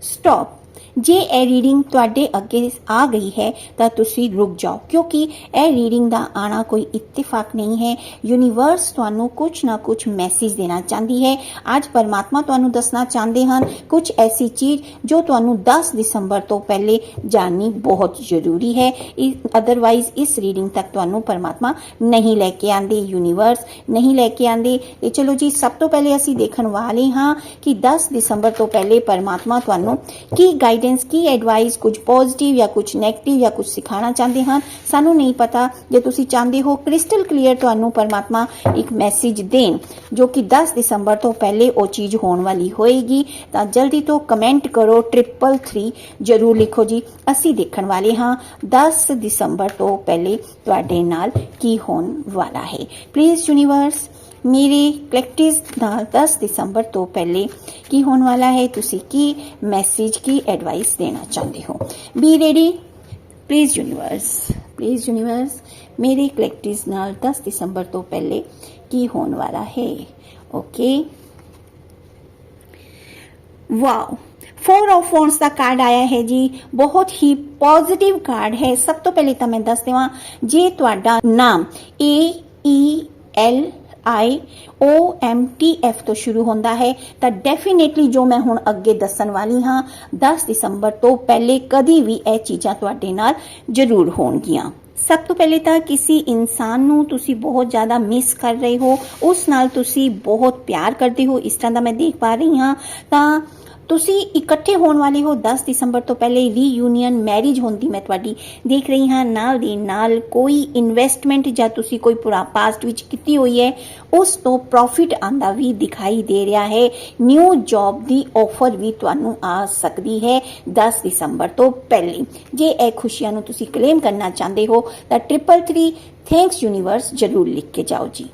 stop. ਜੇ ਇਹ reading ਤੁਹਾਡੇ ਅੱਗੇ ਆ ਗਈ ਹੈ ਤਾਂ ਤੁਸੀਂ ਰੁਕ ਜਾਓ ਕਿਉਂਕਿ ਇਹ ਰੀਡਿੰਗ ਦਾ ਆਣਾ ਕੋਈ ਇਤਫਾਕ ਨਹੀਂ ਹੈ ਯੂਨੀਵਰਸ ਤੁਹਾਨੂੰ ਕੁਝ ਨਾ ਕੁਝ ਮੈਸੇਜ ਦੇਣਾ ਚਾਹੁੰਦੀ ਹੈ ਅੱਜ ਪਰਮਾਤਮਾ ਤੁਹਾਨੂੰ ਦੱਸਣਾ ਚਾਹੁੰਦੇ ਹਨ ਕੁਝ ਐਸੀ ਚੀਜ਼ ਜੋ ਤੁਹਾਨੂੰ 10 ਦਸੰਬਰ ਤੋਂ ਪਹਿਲੇ ਜਾਣਨੀ ਬਹੁਤ ਜ਼ਰੂਰੀ ਹੈ ਅਦਰਵਾਈਜ਼ ਇਸ ਰੀਡਿੰਗ ਤੱਕ ਤੁਹਾਨੂੰ ਪਰਮਾਤਮਾ ਨਹੀਂ ਲੈ ਕੇ ਆਂਦੇ ਯੂਨੀਵਰਸ ਨਹੀਂ ਲੈ ਕੇ ਆਂਦੇ ਤੇ ਚਲੋ ਜੀ ਸਭ ਤੋਂ ਪਹਿਲੇ ਅਸੀਂ ਦੇਖਣ ਵਾਲੇ ਹਾਂ ਕਿ 10 ਦਸੰਬਰ ਤੋਂ ਪਹਿਲੇ ਪਰਮਾਤਮਾ ਤੁਹਾਨੂੰ ਕੀ ਗਾਈਡੈਂਸ ਕੀ ਐਡਵਾਈਸ ਕੁਝ ਪੋਜ਼ਿਟਿਵ ਜਾਂ ਕੁਝ 네ਗੇਟਿਵ ਜਾਂ ਕੁਝ ਸਿਖਾਉਣਾ ਚਾਹੁੰਦੇ ਹਨ? ਸਾਨੂੰ ਨਹੀਂ ਪਤਾ। ਜੇ ਤੁਸੀਂ ਚਾਹੁੰਦੇ ਹੋ ਕ੍ਰਿਸਟਲ ਕਲੀਅਰ ਤੁਹਾਨੂੰ ਪਰਮਾਤਮਾ ਇੱਕ ਮੈਸੇਜ ਦੇਣ, ਜੋ ਕਿ 10 ਦਸੰਬਰ ਤੋਂ ਪਹਿਲੇ ਉਹ ਚੀਜ਼ ਹੋਣ ਵਾਲੀ ਹੋਏਗੀ, ਤਾਂ ਜਲਦੀ ਤੋਂ ਕਮੈਂਟ ਕਰੋ 333 ਜਰੂਰ ਲਿਖੋ ਜੀ। ਅਸੀਂ ਦੇਖਣ ਵਾਲੇ ਹਾਂ 10 ਦਸੰਬਰ ਤੋਂ ਪਹਿਲੇ ਤੁਹਾਡੇ ਨਾਲ ਕੀ ਹੋਣ ਵਾਲਾ ਹੈ। ਪਲੀਜ਼ ਯੂਨੀਵਰਸ ਮੇਰੇ ਕਲੈਕਟਿਵ ਨਾਲ 10 ਦਸੰਬਰ ਤੋਂ ਪਹਿਲੇ ਕੀ ਹੋਣ ਵਾਲਾ ਹੈ ਤੁਸੀਂ ਕੀ ਮੈਸੇਜ ਕੀ ਐਡਵਾਈਸ ਦੇਣਾ ਚਾਹੁੰਦੇ ਹੋ be ready please universe please universe ਮੇਰੇ ਕਲੈਕਟਿਵ ਨਾਲ 10 ਦਸੰਬਰ ਤੋਂ ਪਹਿਲੇ ਕੀ ਹੋਣ ਵਾਲਾ ਹੈ okay wow four of phones the card ਆਇਆ ਹੈ ਜੀ ਬਹੁਤ ਹੀ ਪੋਜ਼ਿਟਿਵ ਕਾਰਡ ਹੈ ਸਭ ਤੋਂ ਪਹਿਲੇ ਤਾਂ ਮੈਂ ਦੱਸ ਦੇਵਾਂ ਜੇ ਤੁਹਾਡਾ ਨਾਮ A E L I O M T F ਤੋਂ ਸ਼ੁਰੂ ਹੁੰਦਾ ਹੈ। ਤਾਂ ਡੈਫੀਨੇਟਲੀ ਜੋ ਮੈਂ ਹੁਣ ਅੱਗੇ ਦੱਸਣ ਵਾਲੀ ਹਾਂ 10 ਦਸੰਬਰ ਤੋਂ ਪਹਿਲੇ ਕਦੀ ਵੀ ਇਹ ਚੀਜ਼ਾਂ ਤੁਹਾਡੇ ਨਾਲ ਜ਼ਰੂਰ ਹੋਣਗੀਆਂ। ਸਭ ਤੋਂ ਪਹਿਲੇ ਤਾਂ ਕਿਸੇ ਇਨਸਾਨ ਨੂੰ ਤੁਸੀਂ ਬਹੁਤ ਜ਼ਿਆਦਾ ਮਿਸ ਕਰ ਰਹੇ ਹੋ। ਉਸ ਨਾਲ ਤੁਸੀਂ ਬਹੁਤ ਪਿਆਰ ਕਰਦੇ ਹੋ। ਇਸ ਤਰ੍ਹਾਂ ਦਾ ਮੈਂ ਦੇਖ ਪਾ ਰਹੀ ਹਾਂ। ਤਾਂ ਤੁਸੀਂ ਇਕੱਠੇ ਹੋਣ ਵਾਲੇ ਹੋ। 10 ਦਸੰਬਰ ਤੋਂ ਪਹਿਲੇ ਰੀਯੂਨੀਅਨ ਮੈਰਿਜ ਹੁੰਦੀ ਮੈਂ ਤੁਹਾਡੀ ਦੇਖ ਰਹੀ ਹਾਂ। ਨਾਲ ਦੀ ਨਾਲ ਕੋਈ ਇਨਵੈਸਟਮੈਂਟ ਜਾਂ ਤੁਸੀਂ ਕੋਈ ਪੁਰਾ ਪਾਸਟ ਵਿੱਚ ਕੀਤੀ ਹੋਈ ਹੈ, ਉਸ ਤੋਂ ਪ੍ਰੋਫਿਟ ਆਂਦਾ ਵੀ ਦਿਖਾਈ ਦੇ ਰਿਹਾ ਹੈ। ਨਿਊ ਜੌਬ ਦੀ ਆਫਰ ਵੀ ਤੁਹਾਨੂੰ ਆ ਸਕਦੀ ਹੈ 10 ਦਸੰਬਰ ਤੋਂ ਪਹਿਲੇ। ਜੇ ਇਹ ਖੁਸ਼ੀਆਂ ਨੂੰ ਤੁਸੀਂ ਕਲੇਮ ਕਰਨਾ ਚਾਹੁੰਦੇ ਹੋ, ਤਾਂ 333 ਥੈਂਕਸ ਯੂਨੀਵਰਸ ਜਰੂਰ ਲਿਖ ਕੇ ਜਾਓ ਜੀ।